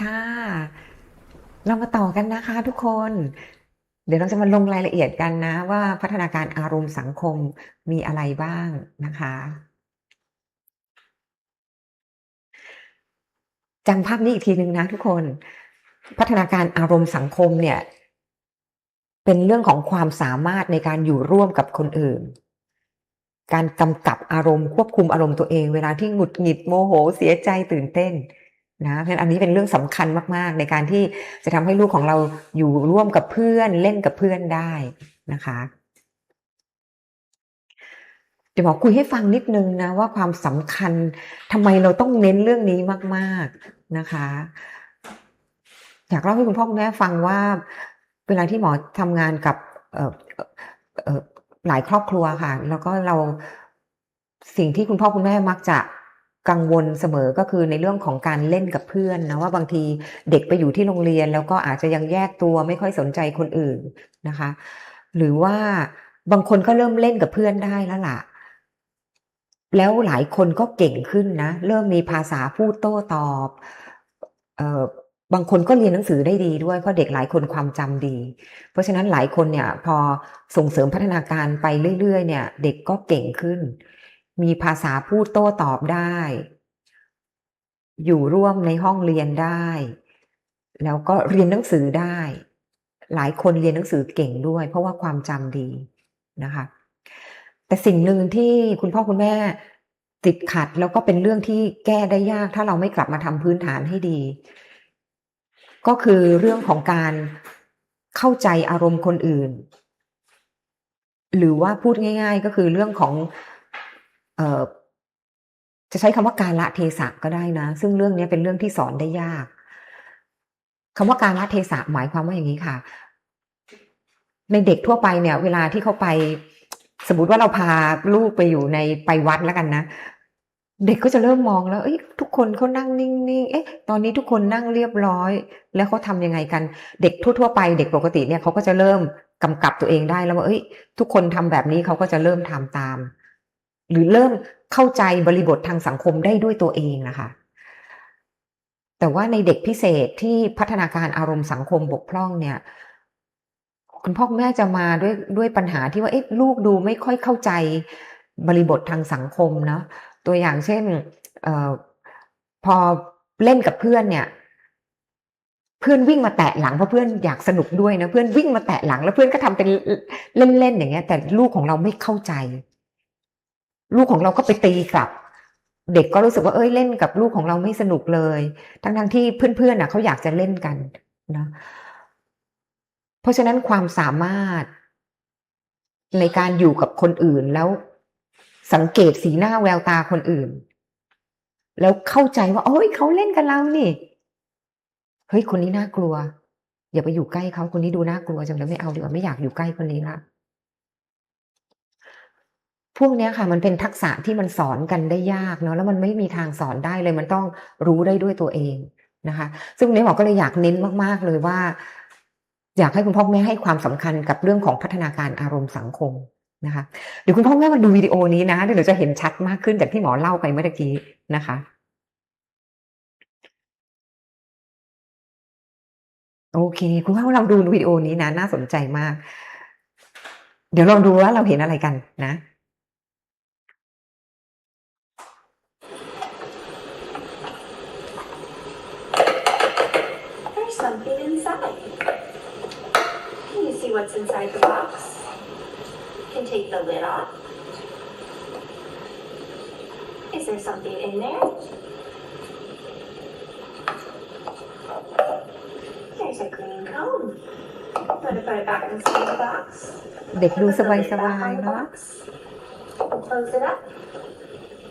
ค่ะ เรามาต่อกันนะคะทุกคน เดี๋ยวเราจะมาลงรายละเอียดกันนะ ว่าพัฒนาการอารมณ์สังคมมีอะไรบ้างนะคะจำภาพนี้อีกทีหนึ่งนะทุกคน พัฒนาการอารมณ์สังคมเนี่ย เป็นเรื่องของความสามารถในการอยู่ร่วมกับคนอื่น การกำกับอารมณ์ควบคุมอารมณ์ตัวเอง เวลาที่หงุดหงิดโมโห เสียใจตื่นเต้น นะเพราะฉะนั้นอันนี้เป็นเรื่องสำคัญมาก ๆ ในการที่จะทำให้ลูกของเราอยู่ร่วมกับเพื่อนเล่นกับเพื่อนได้นะคะเดี๋ยวหมอคุยให้ฟังนิดนึงนะว่าความสำคัญทำไมเราต้องเน้นเรื่องนี้มาก ๆนะคะ อยากเล่าให้คุณพ่อคุณแม่ฟังว่า เวลาที่หมอทำงานกับหลายครอบครัวค่ะ แล้วก็เราสิ่งที่คุณพ่อคุณแม่มักจะ กังวลเสมอก็คือในเรื่องของการเล่นกับเพื่อนนะว่าบางทีเด็กไปอยู่ที่โรงเรียน แล้วก็อาจจะยังแยกตัวไม่ค่อยสนใจคนอื่นนะคะ หรือว่าบางคนก็เริ่มเล่นกับเพื่อนได้แล้วล่ะ แล้วหลายคนก็เก่งขึ้นนะ เริ่มมีภาษาพูดโต้ตอบเอ่อบางคนก็เรียนหนังสือได้ดีด้วยเพราะเด็กหลายคนความจำดี เพราะฉะนั้นหลายคนเนี่ยพอส่งเสริมพัฒนาการไปเรื่อยๆ เนี่ย เด็กก็เก่งขึ้น มีภาษาพูดโต้ตอบได้ อยู่ร่วมในห้องเรียนได้ แล้วก็เรียนหนังสือได้ หลายคนเรียนหนังสือเก่งด้วย เพราะว่าความจำดีนะคะ แต่สิ่งหนึ่งที่คุณพ่อคุณแม่ติดขัดแล้วก็เป็นเรื่องที่แก้ได้ยาก ถ้าเราไม่กลับมาทำพื้นฐานให้ดี ก็คือเรื่องของการเข้าใจอารมณ์คนอื่น หรือว่าพูดง่าย ๆ ก็คือเรื่องของ จะใช้คำว่าการละเทศะก็ได้นะ ซึ่งเรื่องนี้เป็นเรื่องที่สอนได้ยากคำว่าการละเทศะหมายความว่าอย่างนี้ค่ะ ในเด็กทั่วไปเนี่ย เวลาที่เขาไป สมมติว่าเราพาลูกไปอยู่ในไปวัดแล้วกันนะเด็กก็จะเริ่มมองแล้ว เอ้ยทุกคนเขานั่งนิ่งๆ เอ๊ะ ตอนนี้ทุกคนนั่งเรียบร้อย แล้วเขาทำยังไงกัน เด็กทั่วๆไป เด็กปกติเนี่ยเขาก็จะเริ่มกำกับตัวเองได้แล้วว่า เอ้ย ทุกคนทำแบบนี้เขาก็จะเริ่มทำตาม หรือเริ่มเข้าใจบริบททางสังคมได้ด้วยตัวเองนะคะแต่ว่าในเด็กพิเศษที่พัฒนาการอารมณ์สังคมบกพร่องเนี่ยคุณพ่อคุณแม่จะมาด้วยด้วยปัญหาที่ว่าเอ๊ะลูกดูไม่ค่อยเข้าใจบริบททางสังคมเนาะตัวอย่างเช่นเอ่อพอเล่นกับเพื่อนเนี่ย เพื่อนวิ่งมาแตะหลังเพราะเพื่อนอยากสนุกด้วยนะเพื่อนวิ่งมาแตะหลังแล้วเพื่อนก็ทำเป็นเล่นๆอย่างเงี้ย แต่ลูกของเราไม่เข้าใจ ลูกของเราก็ไปตีกลับ เด็กก็รู้สึกว่าเอ้ยเล่นกับลูกของเราไม่สนุกเลย ทั้งๆที่เพื่อนๆน่ะเขาอยากจะเล่นกันนะเพราะฉะนั้นความสามารถในการอยู่กับคนอื่นแล้วสังเกตสีหน้าแววตาคนอื่น แล้วเข้าใจว่าโอ๊ยเขาเล่นกับเรานี่เฮ้ยคนนี้น่ากลัว อย่าไปอยู่ใกล้เขาคนนี้ดูน่ากลัวจังเลยไม่เอาดีกว่าไม่อยากอยู่ใกล้คนนี้ล้ว พวกนี้ค่ะมันเป็นทักษะที่มันสอนกันได้ยากเนาะแล้วมันไม่มีทางสอนได้เลยมันต้องรู้ได้ด้วยตัวเองนะคะ ซึ่งวันนี้หมอก็เลยอยากเน้นมากๆเลยว่า อยากให้คุณพ่อแม่ให้ความสำคัญกับเรื่องของพัฒนาการอารมณ์สังคมนะคะเดี๋ยวคุณพ่อแม่มาดูวิดีโอนี้นะเดี๋ยวจะเห็นชัดมากขึ้นจากที่หมอเล่าไปเมื่อกี้นะคะ โอเค คุณพ่อลองดูวิดีโอนี้นะน่าสนใจมาก เดี๋ยวลองดูว่าเราเห็นอะไรกันนะ There's something inside. Can you see what's inside the box? Can take the lid off. Is there something in there? There's a green cone. Want to put it back inside the box? เด็กดู Put ส the บาย lid ส back บาย on the เนาะ box. Close it up.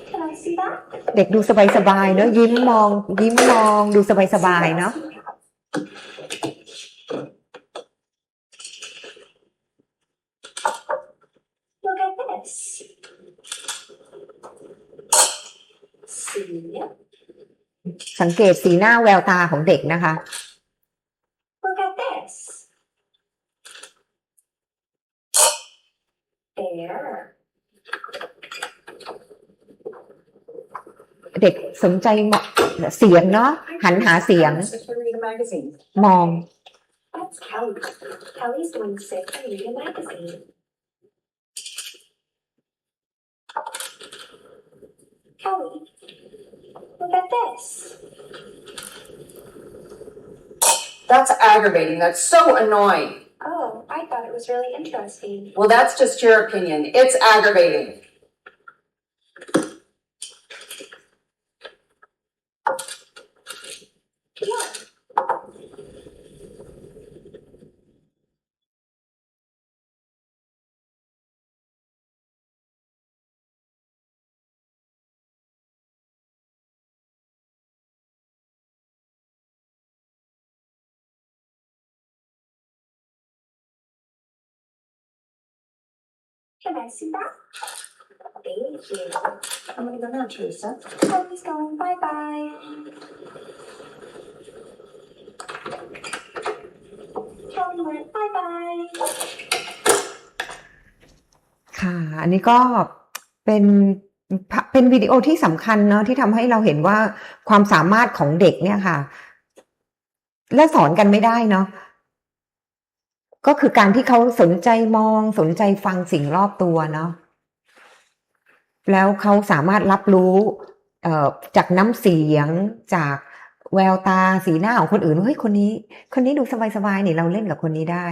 Can I see that? เด็กดูสบายสบายเนาะยิ้มมอง ยิ้มมองดูสบายสบายเนาะ Look at this. See? สังเกตสีหน้าแววตาของเด็กนะคะ Look at this. There. เด็กสนใจเสียงเนาะหันหาเสียง มอง That's Kelly. Kelly's doing sick and read a magazine. That's aggravating. That's so annoying. Oh, I thought it was really interesting. Well, that's just your opinion. It's aggravating. Can I see that? Thank you. I'm gonna go now, Teresa. Kelly's going bye bye. Kelly went bye bye. ค่ะ อันนี้ก็เป็นเป็นวิดีโอที่สำคัญเนาะที่ทำให้เราเห็นว่าความสามารถของเด็กเนี่ยค่ะ และสอนกันไม่ได้เนาะ ก็คือการที่เขาสนใจมอง สนใจฟังสิ่งรอบตัวเนาะแล้วเขาสามารถรับรู้จากน้ำเสียงจากแววตาสีหน้าของคนอื่นว่าเฮ้ยคนนี้ คนนี้ดูสบายๆนี่เราเล่นกับคนนี้ได้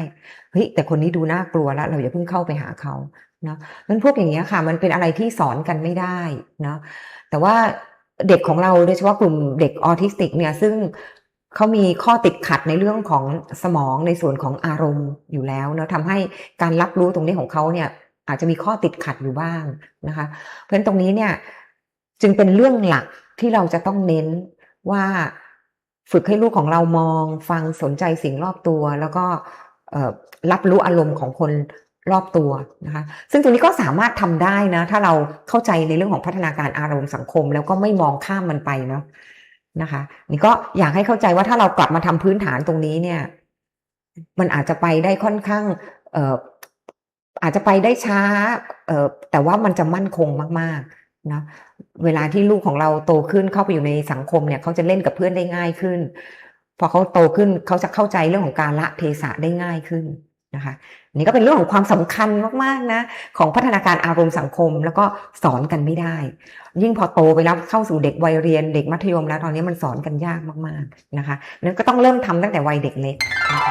เฮ้ยแต่คนนี้ดูน่ากลัวแล้วเราอย่าเพิ่งเข้าไปหาเขาเนาะมันพวกอย่างเงี้ยค่ะ มันเป็นอะไรที่สอนกันไม่ได้เนาะแต่ว่าเด็กของเราโดยเฉพาะกลุ่มเด็กออทิสติกเนี่ยซึ่ง เขามีข้อติดขัดในเรื่องของสมองในส่วนของอารมณ์อยู่แล้วเนาะทำให้การรับรู้ตรงนี้ของเขาเนี่ยอาจจะมีข้อติดขัดอยู่บ้างนะคะ เพราะฉะนั้นตรงนี้เนี่ยจึงเป็นเรื่องหลักที่เราจะต้องเน้นว่าฝึกให้ลูกของเรามองฟังสนใจสิ่งรอบตัว แล้วก็รับรู้อารมณ์ของคนรอบตัวนะคะ ซึ่งตรงนี้ก็สามารถทำได้นะ ถ้าเราเข้าใจในเรื่องของพัฒนาการอารมณ์สังคม แล้วก็ไม่มองข้ามมันไปเนาะ นะคะ นี่ก็อยากให้เข้าใจว่าถ้าเรากลับมาทำพื้นฐานตรงนี้เนี่ย มันอาจจะไปได้ค่อนข้าง เอ่ออาจจะไปได้ช้า เอ่อแต่ว่ามันจะมั่นคงมากๆนะเวลาที่ลูกของเราโตขึ้นเข้าไปอยู่ในสังคมเนี่ยเขาจะเล่นกับเพื่อนได้ง่ายขึ้น พอเขาโตขึ้นเขาจะเข้าใจเรื่องของการละเทศะได้ง่ายขึ้น นะคะนี่ก็เป็นเรื่องของความสำคัญมากๆนะของพัฒนาการอารมณ์สังคม แล้วก็สอนกันไม่ได้ ยิ่งพอโตไปแล้วเข้าสู่เด็กวัยเรียนเด็กมัธยมแล้วตอนนี้มันสอนกันยากมากๆนะคะนั้นก็ต้องเริ่มทำตั้งแต่วัยเด็กเล็กนะคะ